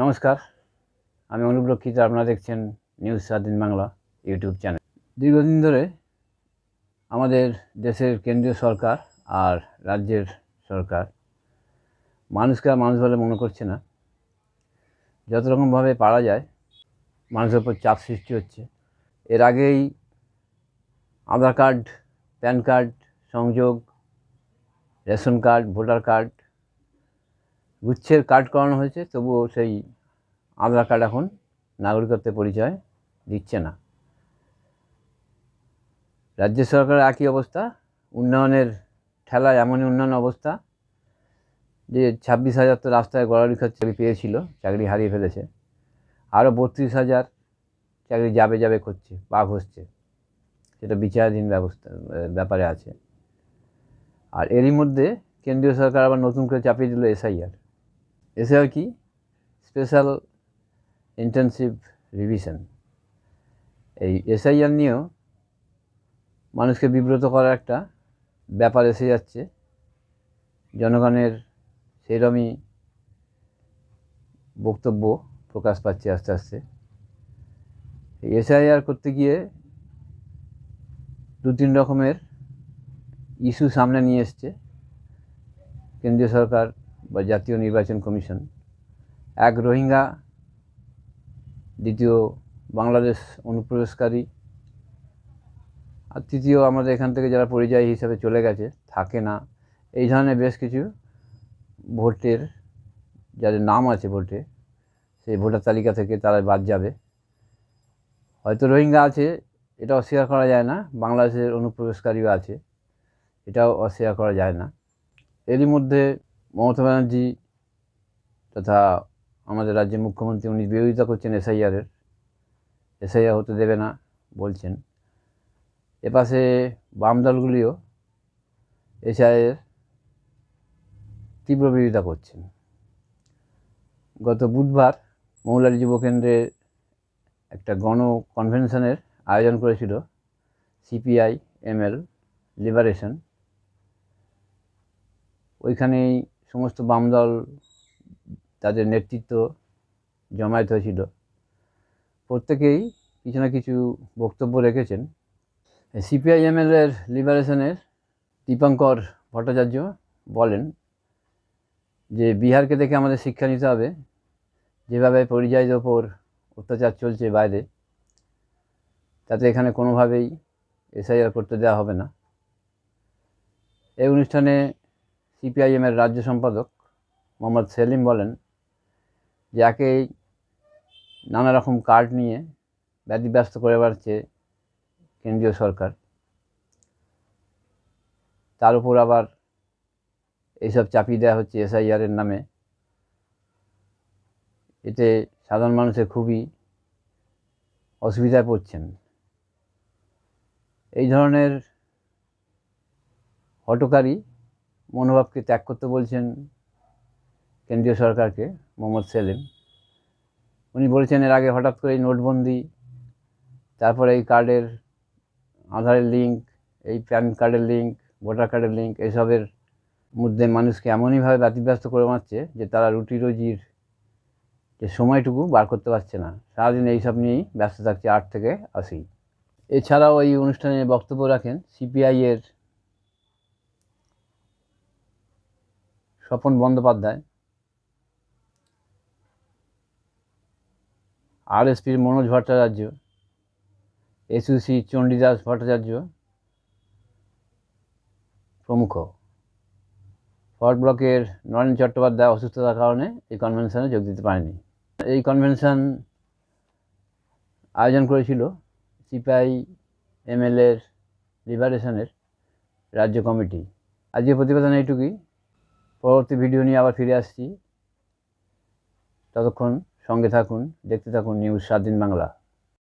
নমস্কার, আমি অনুপ রক্ষিত, আপনারা দেখছেন নিউজ স্বাধীন বাংলা ইউটিউব চ্যানেল। দীর্ঘদিন ধরে আমাদের দেশের কেন্দ্রীয় সরকার আর রাজ্যের সরকার মানুষকে মানুষ বলে মনে করছে না। যত রকমভাবে পারা যায়, মানুষের উপর চাপ সৃষ্টি হচ্ছে। এর আগেই আধার কার্ড, প্যান কার্ড, সংযোগ, রেশন কার্ড, ভোটার কার্ড গুচ্ছের কার্ড করানো হয়েছে, তবুও সেই আধার কার্ড এখন নাগরিকত্বের পরিচয় দিচ্ছে না। রাজ্য সরকারের একই অবস্থা, উন্নয়নের ঠেলায় এমনই উন্নয়ন অবস্থা যে ছাব্বিশ হাজার তো রাস্তায় গড়ালি খাত চাকরি পেয়েছিল, চাকরি হারিয়ে ফেলেছে। আরও বত্রিশ হাজার চাকরি যাবে যাবে করছে বাঘ হচ্ছে সেটা বিচারাধীন ব্যবস্থা ব্যাপারে আছে। আর এরই মধ্যে কেন্দ্রীয় সরকার আবার নতুন করে চাপিয়ে দিল এসআইআর। এসআইআর কি? স্পেশাল ইন্টেনসিভ রিভিশন এই এসআইআর নিয়েও মানুষকে বিব্রত করার একটা ব্যাপার এসে যাচ্ছে। জনগণের সেরমই বক্তব্য প্রকাশ পাচ্ছে আস্তে আস্তে। এসআইআর করতে গিয়ে দু তিন রকমের ইস্যু সামনে নিয়ে এসছে। কেন্দ্রীয় সরকার বা জাতীয় নির্বাচন কমিশন, এক রোহিঙ্গা, দ্বিতীয় বাংলাদেশ অনুপ্রবেশকারী, আর তৃতীয় আমাদের এখান থেকে যারা পরিযায়ী হিসাবে চলে গেছে, থাকে না। এই ধরনের বেশ কিছু ভোটের, যাদের নাম আছে ভোটে, সেই ভোটার তালিকা থেকে তারা বাদ যাবে। হয়তো রোহিঙ্গা আছে, এটা অস্বীকার করা যায় না, বাংলাদেশের অনুপ্রবেশকারীও আছে, এটাও অস্বীকার করা যায় না। এরই মধ্যে মমতা ব্যানার্জি তথা আমাদের রাজ্যের মুখ্যমন্ত্রী উনি বিরোধিতা করছেন এসআইআরের। এসআইআর হতে দেবে না, বলছেন। এপাশে বাম দলগুলিও এসআইয়ের তীব্র বিরোধিতা করছেন। গত বুধবার মৌলারি যুব কেন্দ্রে একটা গণ কনভেনশনের আয়োজন করেছিল সিপিআই এমএল লিবারেশন। ওইখানেই সমস্ত বাম দল তাদের নেতৃত্ব জমায়েত হয়েছিল। প্রত্যেকেই কিছু না কিছু বক্তব্য রেখেছেন। সিপিআইএমএলের লিবারেশনের দীপঙ্কর ভট্টাচার্য বলেন যে, বিহারকে দেখে আমাদের শিক্ষা নিতে হবে। যেভাবে পরিযায়ীদের ওপর অত্যাচার চলছে বাইরে, তাতে এখানে কোনোভাবেই এসআইআর করতে দেওয়া হবে না। এই অনুষ্ঠানে সিপিআইএমের রাজ্য সম্পাদক মোহাম্মদ সেলিম বলেন যে একেই নানা রকম কার্ড নিয়ে ব্যতিব্যস্ত করে বেড়াচ্ছে কেন্দ্রীয় সরকার। তার উপর আবার এইসব চাপিয়ে দেওয়া হচ্ছে এসআইআরের নামে। এতে সাধারণ মানুষের খুবই অসুবিধায় পড়ছেন। এই ধরনের হটকারী মনোভাবকে ত্যাগ করতে বলছেন কেন্দ্রীয় সরকারকে, মোহাম্মদ সেলিম। উনি বলেছেন, এর আগে হঠাৎ করে এই নোটবন্দি, তারপরে এই কার্ডের আধারের লিঙ্ক, এই প্যান কার্ডের লিঙ্ক, ভোটার কার্ডের লিঙ্ক, এসবের মধ্যে মানুষকে এমনইভাবে ব্যতিব্যস্ত করে মারছে যে তারা রুটি রুজির যে সময়টুকু বার করতে পারছে না। সারাদিন এইসব নিয়েই ব্যস্ত থাকছে আট থেকে আশি। এছাড়াও এই অনুষ্ঠানে বক্তব্য রাখেন সিপিআইয়ের স্বপন বন্দ্যোপাধ্যায়, আর আরএসপির মনোজ ভট্টাচার্য এসইউসি চণ্ডীদাস ভট্টাচার্য প্রমুখ। ফরওয়ার্ড ব্লকের নরেন চট্টোপাধ্যায় অসুস্থতার কারণে এই কনভেনশনে যোগ দিতে পারেনি। এই কনভেনশন আয়োজন করেছিল সিপিআই এমএলএর লিবারেশনের রাজ্য কমিটি। আজকে প্রতিবেদন এইটুকুই। পরবর্তী ভিডিও নিয়ে আবার ফিরে আসছি। ততক্ষণ সঙ্গে থাকুন, দেখতে থাকুন নিউজ সাত দিন বাংলা।